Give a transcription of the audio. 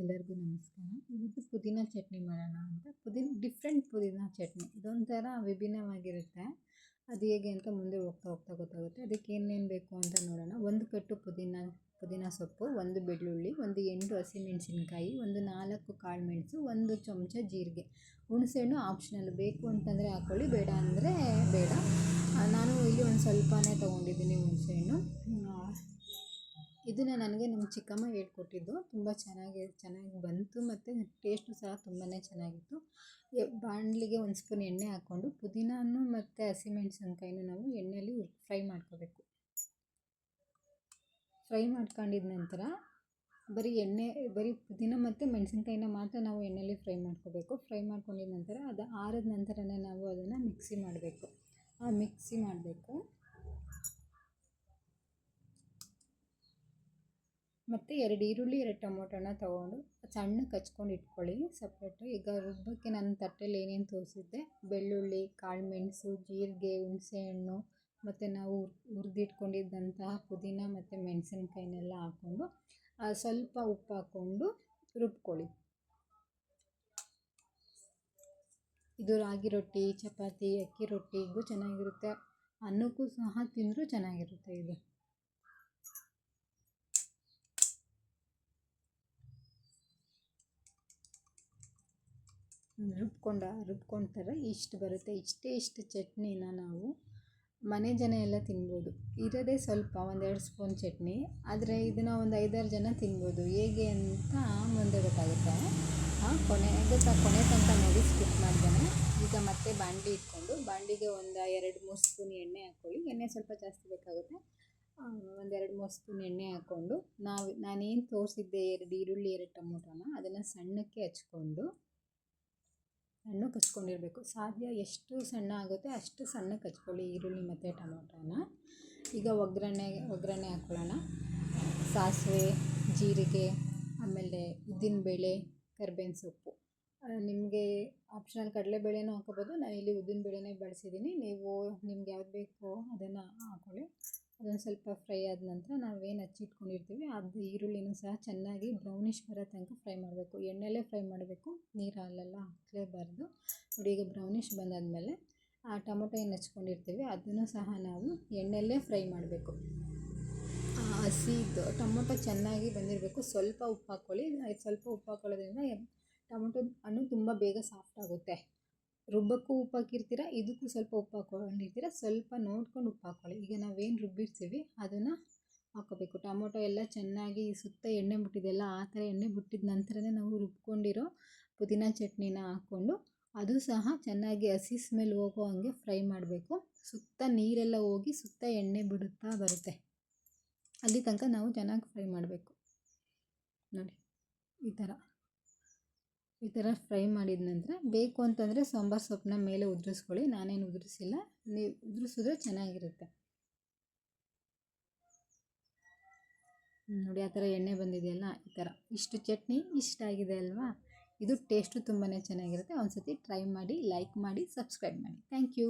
ಎಲ್ಲರಿಗೂ ನಮಸ್ಕಾರ. ಇವತ್ತು ಪುದೀನ ಚಟ್ನಿ ಮಾಡೋಣ ಅಂತ. ಪುದೀನ ಡಿಫ್ರೆಂಟ್ ಪುದೀನ ಚಟ್ನಿ. ಇದೊಂಥರ ವಿಭಿನ್ನವಾಗಿರುತ್ತೆ. ಅದು ಹೇಗೆ ಅಂತ ಮುಂದೆ ಹೋಗ್ತಾ ಹೋಗ್ತಾ ಗೊತ್ತಾಗುತ್ತೆ. ಅದಕ್ಕೆ ಏನೇನು ಬೇಕು ಅಂತ ನೋಡೋಣ. ಒಂದು ಕಟ್ಟು ಪುದೀನ ಪುದೀನ ಸೊಪ್ಪು, ಒಂದು ಬೆಳ್ಳುಳ್ಳಿ, ಒಂದು ಎಂಟು ಹಸಿಮೆಣಸಿನ್ಕಾಯಿ, ಒಂದು ನಾಲ್ಕು ಕಾಳು ಮೆಣಸು ಒಂದು ಚಮಚ ಜೀರಿಗೆ. ಹುಣಸೆಹಣ್ಣು ಆಪ್ಷನಲ್ ಬೇಕು ಅಂತಂದರೆ ಹಾಕ್ಕೊಳ್ಳಿ ಬೇಡ ಅಂದರೆ ಬೇಡ. ನಾನು ಇಲ್ಲಿ ಒಂದು ಸ್ವಲ್ಪನೇ ತೊಗೊಂಡಿದ್ದೀನಿ ಹುಣಸೆಹಣ್ಣು. ಇದನ್ನು ನನಗೆ ನಮ್ಮ ಚಿಕ್ಕಮ್ಮ ಹೇಳ್ಕೊಟ್ಟಿದ್ದು. ತುಂಬ ಚೆನ್ನಾಗಿ ಚೆನ್ನಾಗಿ ಬಂತು ಮತ್ತು ಟೇಸ್ಟು ಸಹ ತುಂಬಾ ಚೆನ್ನಾಗಿತ್ತು. ಬಾಣಲಿಗೆ ಒಂದು ಸ್ಪೂನ್ ಎಣ್ಣೆ ಹಾಕ್ಕೊಂಡು ಪುದೀನನೂ ಮತ್ತು ಹಸಿಮೆಣಸಿನ್ಕಾಯಿನೂ ನಾವು ಎಣ್ಣೆಯಲ್ಲಿ ಫ್ರೈ ಮಾಡ್ಕೋಬೇಕು. ಫ್ರೈ ಮಾಡ್ಕೊಂಡಿದ ನಂತರ ಬರೀ ಎಣ್ಣೆ, ಬರೀ ಪುದೀನ ಮತ್ತು ಮೆಣಸಿನ್ಕಾಯಿನ ಮಾತ್ರ ನಾವು ಎಣ್ಣೆಯಲ್ಲಿ ಫ್ರೈ ಮಾಡ್ಕೋಬೇಕು. ಫ್ರೈ ಮಾಡ್ಕೊಂಡಿದ ನಂತರ ಅದು ಆರಿದ ನಂತರನೇ ನಾವು ಅದನ್ನು ಮಿಕ್ಸಿ ಮಾಡಬೇಕು. ಆ ಮಿಕ್ಸಿ ಮಾಡಬೇಕು. ಮತ್ತು ಎರಡು ಈರುಳ್ಳಿ, ಎರಡು ಟೊಮೊಟೊನ ತೊಗೊಂಡು ಸಣ್ಣಕ್ಕೆ ಹಚ್ಕೊಂಡು ಇಟ್ಕೊಳ್ಳಿ ಸಪ್ರೇಟು. ಈಗ ರುಬ್ಬಕ್ಕೆ ನಾನು ತಟ್ಟೆಲಿ ಏನೇನು ತೋರಿಸಿದ್ದೆ? ಬೆಳ್ಳುಳ್ಳಿ ಕಾಳು ಮೆಣಸು ಜೀರಿಗೆ, ಹುಣಸೆಹಣ್ಣು ಮತ್ತು ನಾವು ಹುರಿದಿಟ್ಕೊಂಡಿದ್ದಂತಹ ಪುದೀನ ಮತ್ತು ಮೆಣಸಿನ್ಕಾಯಿನೆಲ್ಲ ಹಾಕ್ಕೊಂಡು ಸ್ವಲ್ಪ ಉಪ್ಪು ಹಾಕ್ಕೊಂಡು ರುಬ್ಕೊಳ್ಳಿ. ಇದು ರಾಗಿ ರೊಟ್ಟಿ, ಚಪಾತಿ, ಅಕ್ಕಿ ರೊಟ್ಟಿಗೂ ಚೆನ್ನಾಗಿರುತ್ತೆ. ಅನ್ನಕ್ಕೂ ಸಹ ತಿಂದರೂ ಚೆನ್ನಾಗಿರುತ್ತೆ ಇದು. ರುಬ್ಕೊಂಡ ರುಬ್ಕೊಳ್ತಾರೆ ಇಷ್ಟು ಬರುತ್ತೆ. ಇಷ್ಟೇ ಇಷ್ಟು ಚಟ್ನಿನ ನಾವು ಮನೆ ಜನ ಎಲ್ಲ ತಿನ್ಬೋದು. ಇರೋದೇ ಸ್ವಲ್ಪ ಒಂದೆರಡು ಸ್ಪೂನ್ ಚಟ್ನಿ, ಆದರೆ ಇದನ್ನು ಒಂದು ಐದಾರು ಜನ ತಿನ್ಬೋದು. ಹೇಗೆ ಅಂತ ಮುಂದೆ ಗೊತ್ತಾಗುತ್ತೆ. ಕೊನೆಗೆ ಕೊನೆ ತನಕ ನೋಡಿ ಸ್ಕಿಪ್ ಮಾಡ್ದೇನೆ. ಈಗ ಮತ್ತೆ ಬಾಂಡಿ ಇಟ್ಕೊಂಡು, ಬಾಂಡಿಗೆ ಒಂದು ಎರಡು, ಮೂರು ಸ್ಪೂನ್ ಎಣ್ಣೆ ಹಾಕ್ಕೊಳ್ಳಿ. ಎಣ್ಣೆ ಸ್ವಲ್ಪ ಜಾಸ್ತಿ ಬೇಕಾಗುತ್ತೆ. ಒಂದೆರಡು ಮೂರು ಸ್ಪೂನ್ ಎಣ್ಣೆ ಹಾಕ್ಕೊಂಡು, ನಾವು ನಾನೇನು ತೋರಿಸಿದ್ದೆ ಎರಡು ಈರುಳ್ಳಿ, ಎರಡು ಟೊಮೊಟೊನ, ಅದನ್ನು ಸಣ್ಣಕ್ಕೆ ಹಚ್ಕೊಂಡು ಸಣ್ಣಕ್ಕೆ ಹಚ್ಕೊಂಡಿರಬೇಕು ಸಾಧ್ಯ ಎಷ್ಟು ಸಣ್ಣ ಆಗುತ್ತೆ ಅಷ್ಟು ಸಣ್ಣ ಕಚ್ಕೊಳ್ಳಿ ಈರುಳ್ಳಿ ಮತ್ತು ಟೊಮೊಟೊನ. ಈಗ ಒಗ್ಗರಣೆ ಒಗ್ಗರಣೆ ಹಾಕ್ಕೊಳ್ಳೋಣ ಸಾಸಿವೆ, ಜೀರಿಗೆ, ಆಮೇಲೆ ಉದ್ದಿನಬೇಳೆ ಕರ್ಬೇವಿನ ಸೊಪ್ಪು. ನಿಮಗೆ ಆಪ್ಷನಲ್ ಕಡಲೆಬೇಳೆನೂ ಹಾಕೋಬೋದು. ನಾನು ಇಲ್ಲಿ ಉದ್ದಿನ ಬೇಳೆನೇ ಬಳಸಿದ್ದೀನಿ. ನೀವು ನಿಮ್ಗೆ ಯಾವ್ದು ಬೇಕೋ ಅದನ್ನು ಹಾಕ್ಕೊಳ್ಳಿ ಅದೊಂದು ಸ್ವಲ್ಪ ಫ್ರೈ ಆದ ನಂತರ ನಾವೇನು ಹಚ್ಚಿಟ್ಕೊಂಡಿರ್ತೀವಿ, ಅದು ಈರುಳ್ಳಿನೂ ಸಹ ಚೆನ್ನಾಗಿ ಬ್ರೌನಿಷ್ ಬರೋ ತನಕ ಫ್ರೈ ಮಾಡಬೇಕು. ಎಣ್ಣೆಲೇ ಫ್ರೈ ಮಾಡಬೇಕು. ನೀರು ಹಾಲೆಲ್ಲ ಹಾಕಲೇಬಾರ್ದು. ನೋಡಿ ಈಗ ಬ್ರೌನಿಷ್ ಬಂದಾದಮೇಲೆ ಆ ಟೊಮೊಟೊ ಏನು ಹಚ್ಕೊಂಡಿರ್ತೀವಿ, ಅದನ್ನು ಸಹ ನಾವು ಎಣ್ಣೆಲ್ಲೇ ಫ್ರೈ ಮಾಡಬೇಕು. ಹಸಿದು ಟೊಮೊಟೊ ಚೆನ್ನಾಗಿ ಬಂದಿರಬೇಕು. ಸ್ವಲ್ಪ ಉಪ್ಪು ಹಾಕ್ಕೊಳ್ಳಿ ಸ್ವಲ್ಪ ಉಪ್ಪು ಹಾಕ್ಕೊಳ್ಳೋದ್ರಿಂದ ಟೊಮೊಟೊ ಹಣ್ಣು ತುಂಬ ಬೇಗ ಸಾಫ್ಟ್ ಆಗುತ್ತೆ. ರುಬ್ಬಕ್ಕೂ ಉಪ್ಪು ಹಾಕಿರ್ತೀರ ಇದಕ್ಕೂ ಸ್ವಲ್ಪ ಉಪ್ಪು ಹಾಕೊಂಡಿರ್ತೀರ ಸ್ವಲ್ಪ ನೋಡ್ಕೊಂಡು ಉಪ್ಪು ಹಾಕ್ಕೊಳ್ಳಿ ಈಗ ನಾವೇನು ರುಬ್ಬಿರ್ತೀವಿ, ಅದನ್ನು ಹಾಕೋಬೇಕು. ಟೊಮೊಟೊ ಎಲ್ಲ ಚೆನ್ನಾಗಿ ಸುತ್ತ ಎಣ್ಣೆ ಬಿಟ್ಟಿದೆಯಲ್ಲ ಆ ಥರ ಎಣ್ಣೆ ಬಿಟ್ಟಿದ ನಂತರನೇ ನಾವು ರುಬ್ಕೊಂಡಿರೋ ಪುದೀನ ಚಟ್ನಿನ ಹಾಕ್ಕೊಂಡು, ಅದು ಸಹ ಚೆನ್ನಾಗಿ ಹಸಿ ಸ್ಮೆಲ್ ಹೋಗೋ ಹಾಗೆ ಫ್ರೈ ಮಾಡಬೇಕು. ಸುತ್ತ ನೀರೆಲ್ಲ ಹೋಗಿ ಸುತ್ತ ಎಣ್ಣೆ ಬಿಡುತ್ತಾ ಬರುತ್ತೆ. ಅಲ್ಲಿ ತನಕ ನಾವು ಚೆನ್ನಾಗಿ ಫ್ರೈ ಮಾಡಬೇಕು. ನೋಡಿ, ಈ ಥರ. ಈ ಥರ ಫ್ರೈ ಮಾಡಿದ ನಂತರ ಬೇಕು ಅಂತಂದರೆ ಸಾಂಬಾರು ಸೊಪ್ಪನ್ನ ಮೇಲೆ ಉದುರಿಸ್ಕೊಳ್ಳಿ. ನಾನೇನು ಉದುರಿಸಿಲ್ಲ. ನೀವು ಉದುರಿಸಿದ್ರೆ ಚೆನ್ನಾಗಿರುತ್ತೆ. ನೋಡಿ ಆ ಥರ ಎಣ್ಣೆ ಬಂದಿದೆಯಲ್ಲ ಈ ಥರ. ಇಷ್ಟು ಚಟ್ನಿ ಇಷ್ಟ ಆಗಿದೆ ಅಲ್ವಾ? ಇದು ಟೇಸ್ಟು ತುಂಬಾ ಚೆನ್ನಾಗಿರುತ್ತೆ. ಒಂದು ಸತಿ ಟ್ರೈ ಮಾಡಿ, ಲೈಕ್ ಮಾಡಿ, ಸಬ್ಸ್ಕ್ರೈಬ್ ಮಾಡಿ. Thank you.